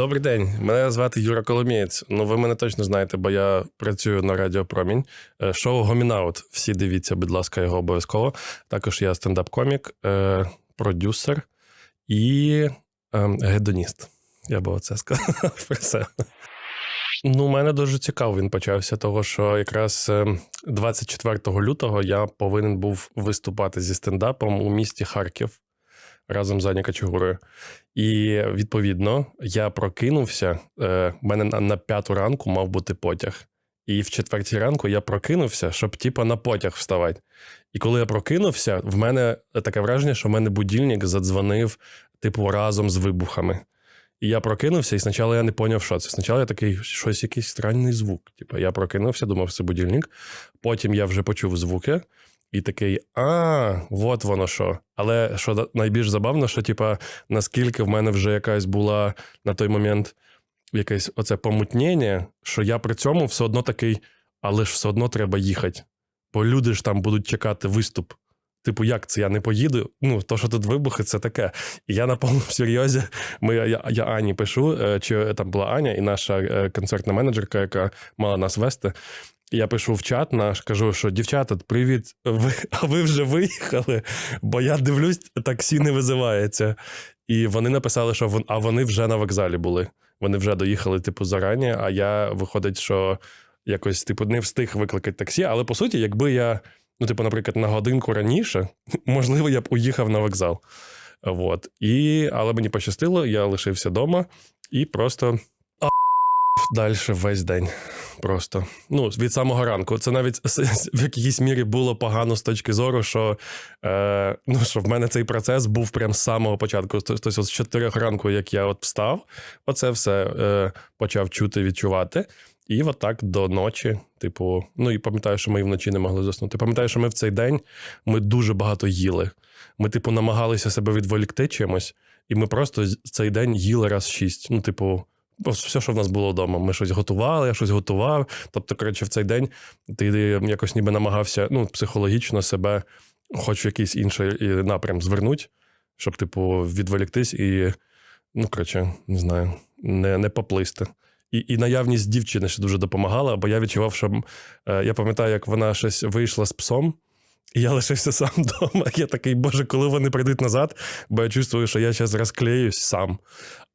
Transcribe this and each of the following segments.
Добрий день, мене звати Юра Коломієць. Ну, ви мене точно знаєте, бо я працюю на Радіо Промінь. Е, Шоу Гомінаут. Всі дивіться, будь ласка, його обов'язково. Також я стендап-комік, е, продюсер і е, гедоніст. Я би оце сказав про себе. Ну, у мене дуже цікаво він почався, того що якраз е, 24 лютого я повинен був виступати зі стендапом у місті Харків разом з Ані Качугурою. І відповідно я прокинувся. е, мене на, на п'яту ранку мав бути потяг. І в четвертій ранку я прокинувся, щоб типа на потяг вставати. І коли я прокинувся, в мене таке враження, що в мене будильник задзвонив, типу, разом з вибухами. І я прокинувся, і спочатку я не зрозумів, що це. Спочатку я такий, щось якийсь странний звук. Типу, я прокинувся, думав, це будильник. Потім я вже почув звуки, і такий: а, от воно що. Але що найбільш забавно, що, типа, наскільки в мене вже якась була на той момент якесь оце помутнення, що я при цьому все одно такий, але ж все одно треба їхати. Бо люди ж там будуть чекати виступ. Типу, як це я не поїду? Ну, то, що тут вибухи, це таке. І я на повному серйозі. Ми, я, я Ані пишу, е, чи там була Аня і наша е, концертна менеджерка, яка мала нас вести. Я пишу в чат наш, кажу, що дівчата, привіт, ви, а ви вже виїхали? Бо я дивлюсь, таксі не визивається. І вони написали, що вон, а вони вже на вокзалі були. Вони вже доїхали, типу, зарані, а я виходить, що якось, типу, не встиг викликати таксі. Але по суті, якби я, ну, типу, наприклад, на годинку раніше, можливо, я б уїхав на вокзал. Вот. І, але мені пощастило, я лишився вдома і просто далі весь день. Просто ну від самого ранку. Це навіть в якійсь мірі було погано з точки зору, що, е, ну, що в мене цей процес був прям з самого початку. Тобто, з 4 ранку, як я от встав, оце все е, почав чути, відчувати. І от так до ночі, типу, ну і пам'ятаю, що ми і вночі не могли заснути. Пам'ятаю, що ми в цей день ми дуже багато їли. Ми, типу, намагалися себе відволікти чимось, і ми просто цей день їли раз шість. Ну, типу, все, що в нас було вдома. Ми щось готували, я щось готував. Тобто, коротше, в цей день ти якось ніби намагався ну, психологічно себе, хоч в якийсь інший напрям звернути, щоб, типу, відволіктись і, ну, коротше, не знаю, не, не поплисти. І, і наявність дівчини ще дуже допомагала, бо я відчував, що е, я пам'ятаю, як вона щось вийшла з псом. І я лишився сам вдома. Я такий, боже, коли вони прийдуть назад, бо я чувствую, що я зараз розклеюсь сам.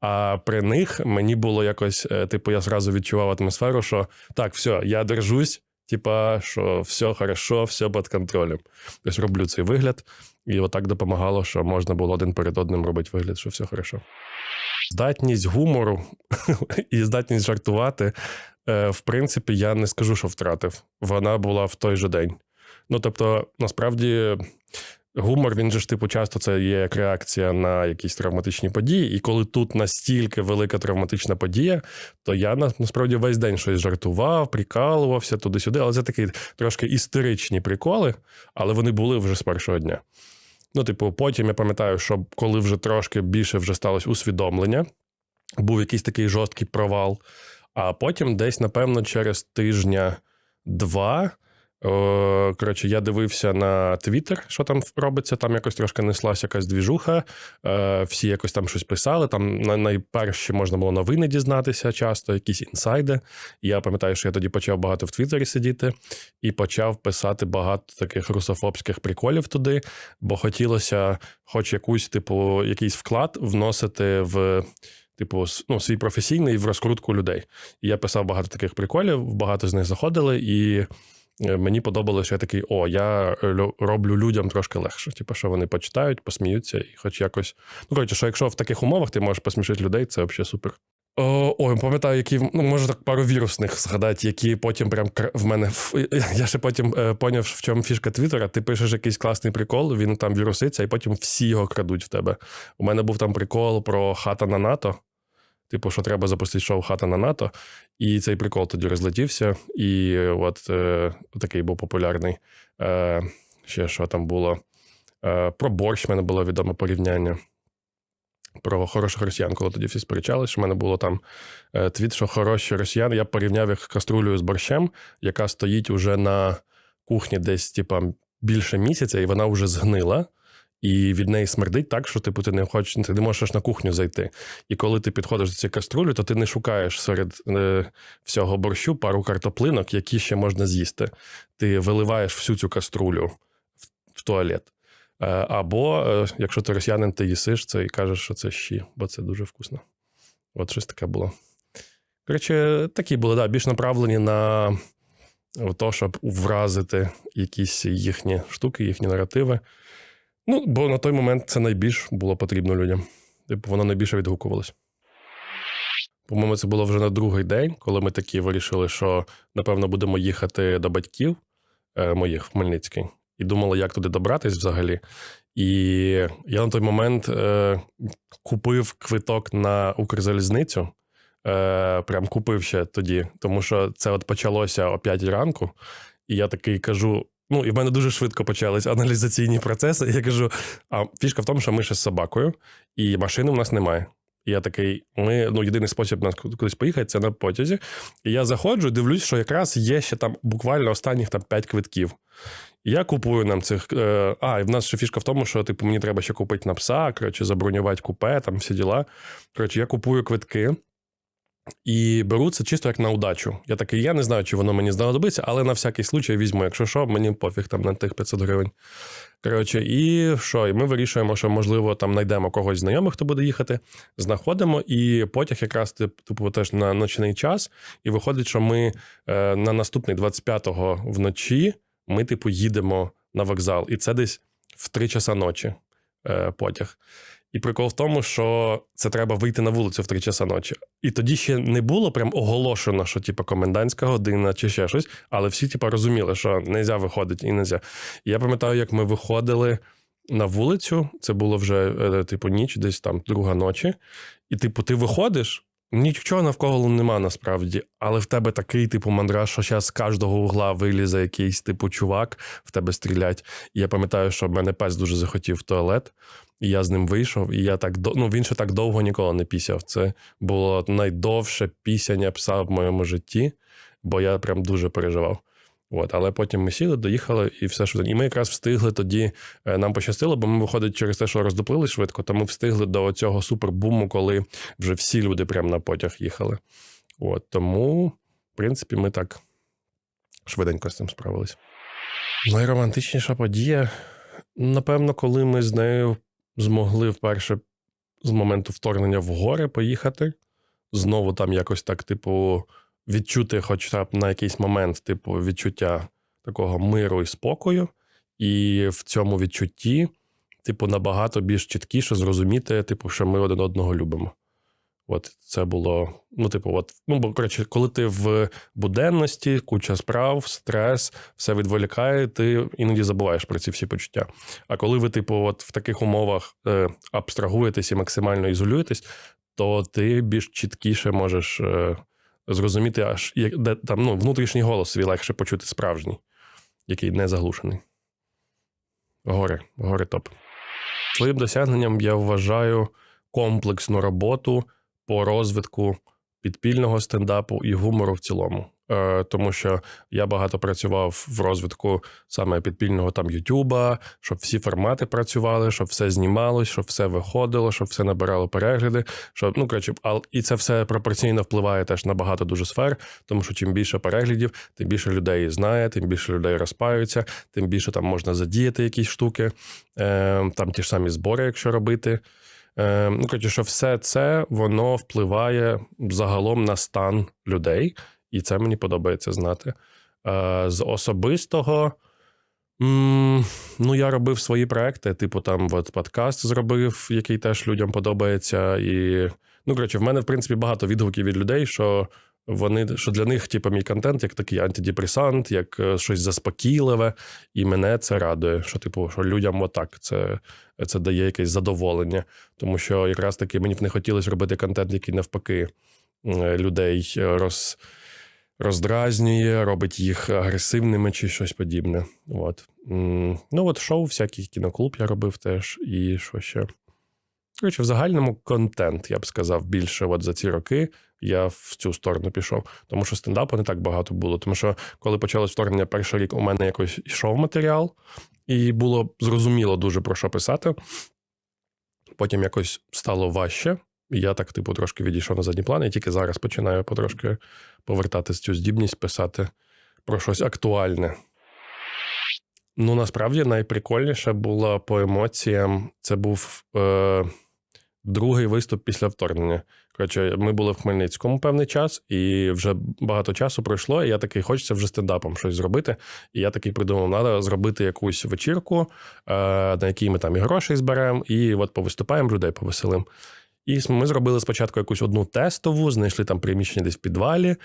А при них мені було якось, е, типу, я зразу відчував атмосферу, що так, все, я держусь, типа, що все хорошо, все під контролем. Тобто роблю цей вигляд, і отак допомагало, що можна було один перед одним робити вигляд, що все хорошо. Здатність гумору і здатність жартувати, е, в принципі, я не скажу, що втратив. Вона була в той же день. Ну, тобто, насправді, гумор, він же ж типу часто це є як реакція на якісь травматичні події. І коли тут настільки велика травматична подія, то я на- насправді весь день щось жартував, прикалувався туди-сюди. Але це такі трошки істеричні приколи, але вони були вже з першого дня. Ну, типу, потім я пам'ятаю, що коли вже трошки більше вже сталося усвідомлення, був якийсь такий жорсткий провал. А потім, десь, напевно, через тижня два. О, коротше, я дивився на Твіттер, що там робиться. Там якось трошки неслася якась двіжуха. Е, всі якось там щось писали. Там на- найперші можна було новини дізнатися часто, якісь інсайди. Я пам'ятаю, що я тоді почав багато в Твіттері сидіти і почав писати багато таких русофобських приколів туди, бо хотілося, хоч якусь, типу, якийсь вклад вносити в. Типу, ну, свій професійний в розкрутку людей. І я писав багато таких приколів, багато з них заходили, і мені подобалося, що я такий: о, я е, роблю людям трошки легше. Типу, що вони почитають, посміються, і хоч якось. Ну, коротше, що якщо в таких умовах ти можеш посмішити людей, це взагалі супер. Ой, пам'ятаю, які, ну, може так пару вірусних згадати, які потім прям в мене. Я ще потім е, поняв, в чому фішка Твіттера. Ти пишеш якийсь класний прикол, він там віруситься, і потім всі його крадуть в тебе. У мене був там прикол про хата на НАТО. Типу, що треба запустити шоу хата на НАТО. І цей прикол тоді розлетівся. І от е, такий був популярний. Е, ще що там було. Е, про борщ в мене було відоме порівняння. Про хороших росіян, коли тоді всі сперечались, що в мене було там е, твіт, що хороші росіяни. Я порівняв їх каструлею з борщем, яка стоїть уже на кухні десь, типа, більше місяця, і вона вже згнила. І від неї смердить так, що типу ти не хочеш, ти не можеш на кухню зайти. І коли ти підходиш до цієї каструлі, то ти не шукаєш серед е, всього борщу пару картоплинок, які ще можна з'їсти. Ти виливаєш всю цю каструлю в, в туалет. Е, або, е, якщо ти росіянин, ти їсиш це і кажеш, що це щі, бо це дуже вкусно. От щось таке було. Коротше, такі були, да, більш направлені на те, щоб вразити якісь їхні штуки, їхні наративи. Ну, бо на той момент це найбільш було потрібно людям. Типу, воно найбільше відгукувалось. По-моєму, це було вже на другий день, коли ми такі вирішили, що напевно будемо їхати до батьків е, моїх в Хмельницький, і думали, як туди добратись взагалі. І я на той момент е, купив квиток на Укрзалізницю. Е, Прям купив ще тоді, тому що це от почалося о 5 ранку, і я такий кажу: Ну, і в мене дуже швидко почались аналізаційні процеси. Я кажу: а фішка в тому, що ми ще з собакою, і машини в нас немає. І я такий, ми ну єдиний спосіб нас кудись поїхати це на потязі. І я заходжу, дивлюсь, що якраз є ще там буквально останніх там 5 квитків. Я купую нам цих. Е, а, і в нас ще фішка в тому, що типу мені треба ще купити на пса, коротше, забронювати купе, там всі діла. Коротше, я купую квитки. І беру це чисто як на удачу. Я такий, я не знаю, чи воно мені знадобиться, але на всякий случай візьму, якщо що, мені пофіг там на тих 500 гривень. Коротше, і що? І ми вирішуємо, що, можливо, там знайдемо когось знайомих, хто буде їхати, знаходимо, і потяг якраз типу теж на ночний час. І виходить, що ми е, на наступний 25-го вночі ми, типу, їдемо на вокзал. І це десь в 3 часа ночі е, потяг. І прикол в тому, що це треба вийти на вулицю в три часа ночі. І тоді ще не було прям оголошено, що типу, комендантська година чи ще щось, але всі типу, розуміли, що не можна виходити і не можна. І я пам'ятаю, як ми виходили на вулицю, це було вже е, типу ніч, десь там друга ночі. І, типу, ти виходиш. Нічого навколо нема насправді, але в тебе такий типу мандраж, що зараз з кожного угла вилізе якийсь типу чувак, в тебе стрілять. І я пам'ятаю, що в мене пес дуже захотів в туалет. І я з ним вийшов, і я так ну він ще так довго ніколи не пісяв. Це було найдовше пісяння пса в моєму житті, бо я прям дуже переживав. От, але потім ми сіли, доїхали, і все що І ми якраз встигли тоді. Е, нам пощастило, бо ми виходить через те, що роздоплили швидко, то ми встигли до цього супербуму, коли вже всі люди прямо на потяг їхали. От тому, в принципі, ми так швиденько з цим справились. Найромантичніша подія, напевно, коли ми з нею змогли вперше з моменту вторгнення в гори поїхати. Знову там якось так, типу, відчути, хоча б на якийсь момент, типу, відчуття такого миру і спокою. І в цьому відчутті, типу, набагато більш чіткіше зрозуміти, типу, що ми один одного любимо. От це було, ну, типу, от, ну, бо коротше, коли ти в буденності, куча справ, стрес, все відволікає, ти іноді забуваєш про ці всі почуття. А коли ви, типу, от в таких умовах е, абстрагуєтесь і максимально ізолюєтесь, то ти більш чіткіше можеш е, зрозуміти, аж як де там ну, внутрішній голос свій легше почути справжній, який не заглушений. Гори, гори топ. Своїм досягненням я вважаю комплексну роботу по розвитку підпільного стендапу і гумору в цілому. Е, тому що я багато працював в розвитку саме підпільного там Ютуба, щоб всі формати працювали, щоб все знімалось, щоб все виходило, щоб все набирало перегляди. Щоб ну коротше, і це все пропорційно впливає теж на багато дуже сфер, тому що чим більше переглядів, тим більше людей знає, тим більше людей розпаються, тим більше там можна задіяти якісь штуки, е, там ті ж самі збори, якщо робити. Е, ну, коротше, що все це воно впливає загалом на стан людей, і це мені подобається знати. Е, з особистого. Ну, я робив свої проекти, типу, там от подкаст зробив, який теж людям подобається. І, ну, коротше, в мене, в принципі, багато відгуків від людей, що вони що для них, типу, мій контент як такий антидепресант, як е, щось заспокійливе, і мене це радує. Що, типу, що людям отак це це дає якесь задоволення. Тому що якраз таки мені б не хотілося робити контент, який навпаки людей е, роз, роздразнює, робить їх агресивними чи щось подібне. От. Ну, от шоу, всякий кіноклуб я робив теж, і що ще. Коротше, в загальному контент, я б сказав, більше от за ці роки я в цю сторону пішов. Тому що стендапу не так багато було. Тому що, коли почалось вторгнення перший рік, у мене якось йшов матеріал, і було зрозуміло дуже про що писати. Потім якось стало важче. Я так, типу, трошки відійшов на задній план, і тільки зараз починаю потрошки повертатись цю здібність писати про щось актуальне. Ну, насправді найприкольніше було по емоціям. Це був е, другий виступ після вторгнення. Коротше, ми були в Хмельницькому певний час, і вже багато часу пройшло. І я такий, хочеться вже стендапом щось зробити. І я такий придумав, треба зробити якусь вечірку, е, на якій ми там і грошей зберемо, і от повиступаємо, людей повеселим. І ми зробили спочатку якусь одну тестову, знайшли там приміщення десь в підвалі.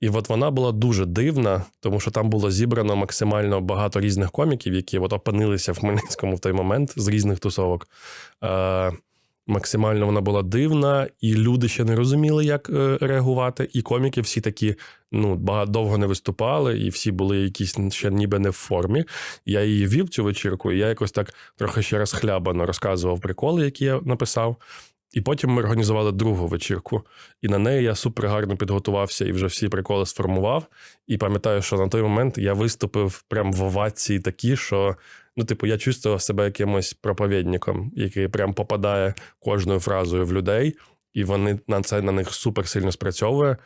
І от вона була дуже дивна, тому що там було зібрано максимально багато різних коміків, які от опинилися в Хмельницькому в той момент з різних тусовок. Е, Максимально вона була дивна, і люди ще не розуміли, як е, реагувати. І коміки всі такі ну, багато довго не виступали, і всі були якісь ще ніби не в формі. Я її вів цю вечірку, і я якось так трохи ще розхлябано розказував приколи, які я написав. І потім ми організували другу вечірку, і на неї я супер гарно підготувався і вже всі приколи сформував. І пам'ятаю, що на той момент я виступив прям в овації такі, що ну, типу, я чувствував себе якимось проповідником, який прям попадає кожною фразою в людей, і вони на це на них супер сильно спрацьовує.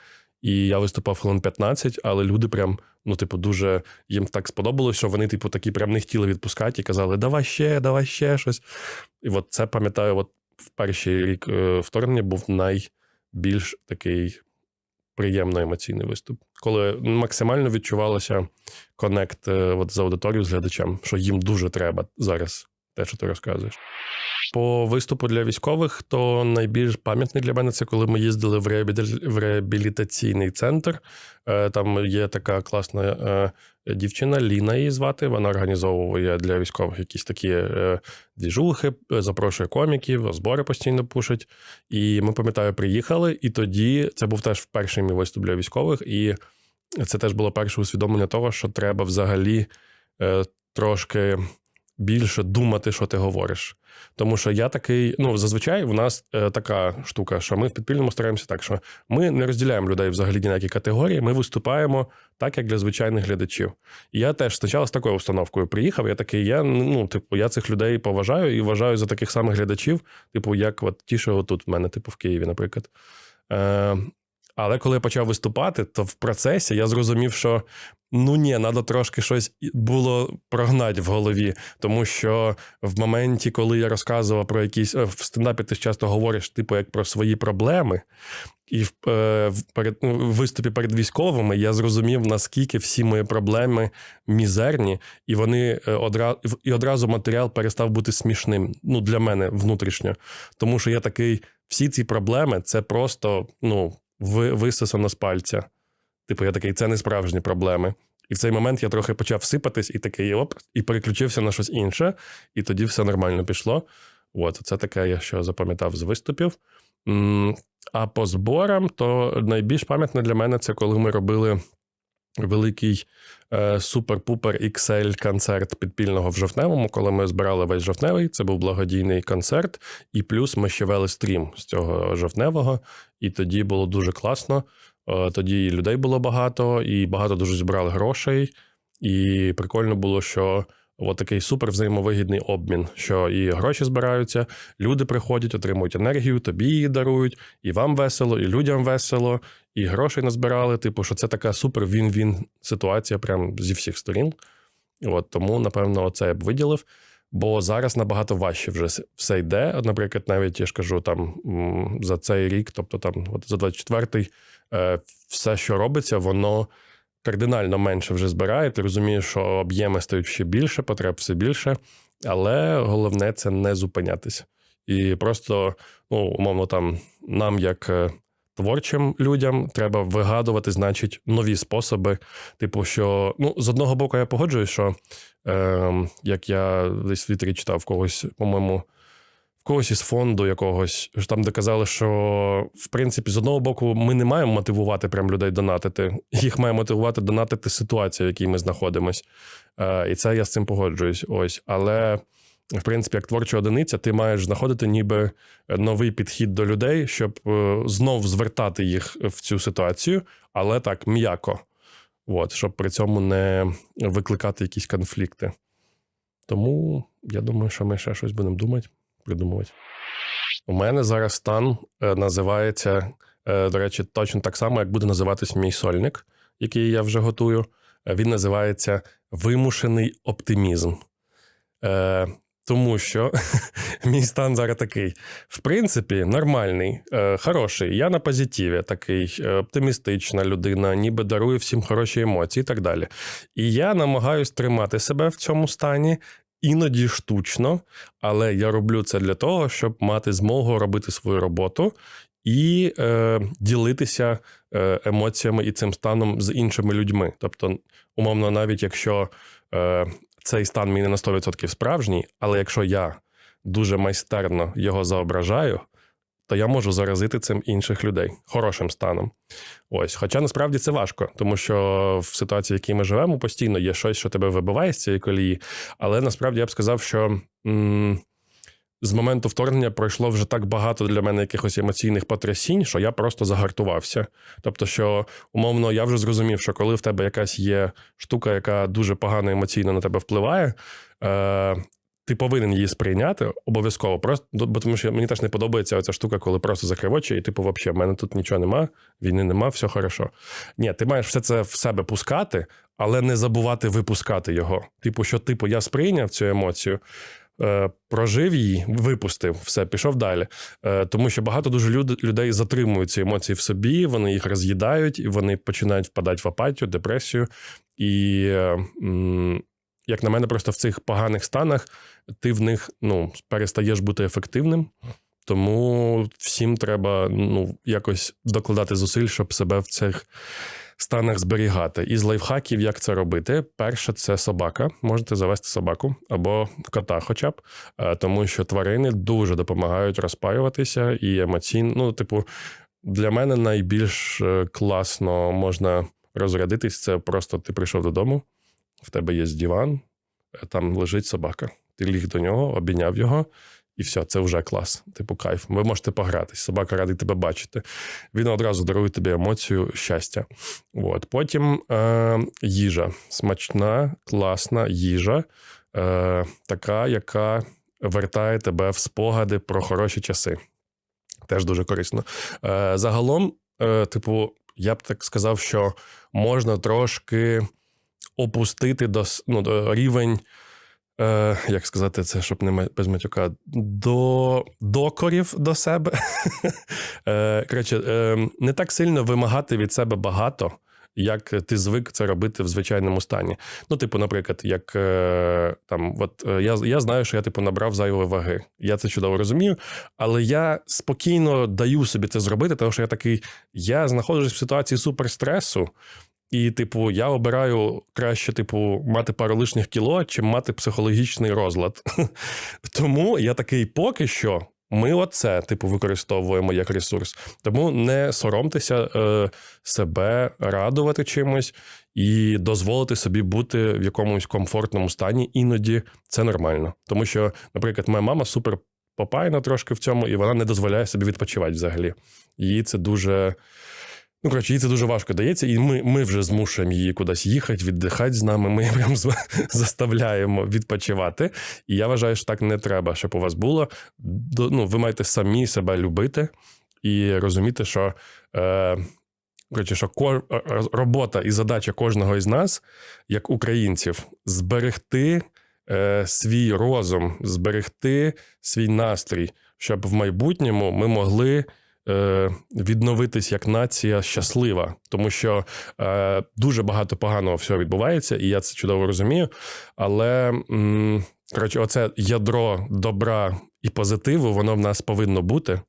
І я виступав хвилин 15, але люди прям, ну, типу, дуже їм так сподобалось, що вони, типу, такі прям не хотіли відпускати і казали, давай ще, давай ще щось. І от це пам'ятаю, от в перший рік е, вторгнення був найбільш такий приємно емоційний виступ, коли максимально відчувалося конект е, от, з аудиторією, з глядачем, що їм дуже треба зараз те, що ти розказуєш. По виступу для військових, то найбільш пам'ятний для мене це коли ми їздили в реабілітаційний центр. Е, там є така класна е, дівчина, Ліна її звати. Вона організовує для військових якісь такі е, двіжухи, запрошує коміків, збори постійно пушить. І ми пам'ятаю, приїхали, і тоді це був теж перший мій виступ для військових, і це теж було перше усвідомлення того, що треба взагалі трошки більше думати, що ти говориш. Тому що я такий, ну зазвичай у нас е, така штука, що ми в підпільному стараємося так, що ми не розділяємо людей взагалі ніякі категорії, ми виступаємо так, як для звичайних глядачів. І я теж спочатку з такою установкою приїхав. Я такий, я ну, типу, я цих людей поважаю і вважаю за таких самих глядачів, типу, як от ті, що тут в мене, типу, в Києві, наприклад. Е, але коли я почав виступати, то в процесі я зрозумів, що ну ні, треба трошки щось було прогнати в голові. Тому що в моменті, коли я розказував про якісь е, в стендапі, ти часто говориш, типу, як про свої проблеми. І в, е, в перед ну, в виступі перед військовими я зрозумів, наскільки всі мої проблеми мізерні, і вони е, одразу і одразу матеріал перестав бути смішним. Ну для мене внутрішньо. Тому що я такий, всі ці проблеми це просто ну висосано з пальця. Типу, я такий, це не справжні проблеми. І в цей момент я трохи почав сипатись, і такий оп, і переключився на щось інше, і тоді все нормально пішло. От, це таке, я що запам'ятав з виступів. А по зборам, то найбільш пам'ятне для мене це коли ми робили великий е, супер-пупер XL концерт підпільного в жовтневому, коли ми збирали весь жовтневий. Це був благодійний концерт, і плюс ми ще вели стрім з цього жовтневого, і тоді було дуже класно. Е, тоді людей було багато, і багато дуже збирали грошей. І прикольно було, що от такий супер взаємовигідний обмін, що і гроші збираються, люди приходять, отримують енергію, тобі її дарують, і вам весело, і людям весело, і грошей назбирали. Типу, що це така супер він-він ситуація, прям зі всіх сторін. От Тому, напевно, це я б виділив. Бо зараз набагато важче вже все йде. Наприклад, навіть я ж кажу, там за цей рік, тобто там, от за 24-й, е, все, що робиться, воно кардинально менше вже збирає. Ти розумієш, що об'єми стають ще більше, потреб все більше, але головне це не зупинятися. І просто, ну, умовно, там нам, як е, творчим людям, треба вигадувати, значить, нові способи. Типу, що ну, з одного боку, я погоджуюсь, що е, як я десь в Твіттері читав когось, по-моєму когось із фонду якогось, там де казали, що в принципі з одного боку ми не маємо мотивувати прям людей донатити. Їх має мотивувати донатити ситуацію, в якій ми знаходимось. Е, і це я з цим погоджуюсь. Ось, але. В принципі, як творча одиниця, ти маєш знаходити ніби новий підхід до людей, щоб е, знов звертати їх в цю ситуацію, але так м'яко, От, щоб при цьому не викликати якісь конфлікти. Тому я думаю, що ми ще щось будемо думати, придумувати. У мене зараз стан е, називається, е, до речі, точно так само, як буде називатись мій сольник, який я вже готую. Е, Він називається вимушений оптимізм. Тому що мій стан зараз такий. В принципі, нормальний, е, хороший. Я на позитиві такий, оптимістична людина, ніби дарую всім хороші емоції і так далі. І я намагаюсь тримати себе в цьому стані. Іноді штучно, але я роблю це для того, щоб мати змогу робити свою роботу і е, ділитися е, емоціями і цим станом з іншими людьми. Тобто, умовно, навіть якщо е, цей стан мій не на 100% справжній, але якщо я дуже майстерно його заображаю, то я можу заразити цим інших людей хорошим станом. Ось, хоча насправді це важко, тому що в ситуації, в якій ми живемо, постійно є щось, що тебе вибиває з цієї колії. Але насправді я б сказав, що м- з моменту вторгнення пройшло вже так багато для мене якихось емоційних потрясінь, що я просто загартувався. Тобто, що умовно, я вже зрозумів, що коли в тебе якась є штука, яка дуже погано емоційно на тебе впливає. Е- ти повинен її сприйняти обов'язково. Просто бо тому, що мені теж не подобається оця штука, коли просто закрив очі, і типу, взагалі, в мене тут нічого нема, війни нема, все хорошо. Ні, ти маєш все це в себе пускати, але не забувати випускати його. Типу, що типу, я сприйняв цю емоцію. е, Прожив її, випустив, все, пішов далі. Е, Тому що багато дуже люд, людей затримують ці емоції в собі, вони їх роз'їдають, і вони починають впадати в апатію, депресію. І е, як на мене, просто в цих поганих станах ти в них ну, перестаєш бути ефективним. Тому всім треба ну, якось докладати зусиль, щоб себе в цих станах зберігати. Із лайфхаків, як це робити, перше це собака. Можете завести собаку або кота, хоча б, Е, тому що тварини дуже допомагають розпаюватися і емоційно. Ну, типу, для мене найбільш е, класно можна розрядитись. Це просто ти прийшов додому, в тебе є диван, е, там лежить собака. Ти ліг до нього, обійняв його, і все, це вже клас. Типу, кайф. Ви можете погратись. Собака радий тебе бачити. Він одразу дарує тобі емоцію щастя. От. Потім е, їжа. Смачна, класна їжа, е, така, яка вертає тебе в спогади про хороші часи. Теж дуже корисно. Е, загалом, е, типу, я б так сказав, що можна трошки опустити до, ну, до рівень. Е, як сказати це, щоб не без матюка, до докорів до себе. е, коротше, е, не так сильно вимагати від себе багато, як ти звик це робити в звичайному стані. Ну, типу, наприклад, як е, там, от е, я, я знаю, що я типу набрав зайвої ваги. Я це чудово розумію, але я спокійно даю собі це зробити, тому що я такий, я знаходжусь в ситуації суперстресу. І, типу, я обираю краще, типу, мати пару лишніх кіло, чим мати психологічний розлад. Тому я такий, поки що, ми оце, типу, використовуємо як ресурс. Тому не соромтеся е, себе радувати чимось і дозволити собі бути в якомусь комфортному стані. Іноді це нормально. Тому що, наприклад, моя мама супер попайна трошки в цьому, і вона не дозволяє собі відпочивати взагалі. Їй це дуже. Ну, коротше, їй це дуже важко дається, і ми, ми вже змушуємо її кудись їхати, віддихати з нами. Ми прям заставляємо відпочивати. І я вважаю, що так не треба, щоб у вас було. Ну, ви маєте самі себе любити і розуміти, що, е, коротше, що ко- е, робота і задача кожного із нас, як українців, зберегти е, свій розум, зберегти свій настрій, щоб в майбутньому ми могли е, відновитись як нація щаслива, тому що е, дуже багато поганого всього відбувається, і я це чудово розумію. Але коротше, оце ядро добра і позитиву, воно в нас повинно бути.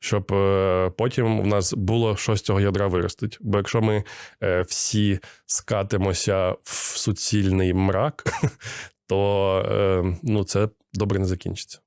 Щоб е, потім в нас було що з цього ядра виростить. Бо якщо ми е, всі скатимося в суцільний мрак, то е, ну, це добре не закінчиться.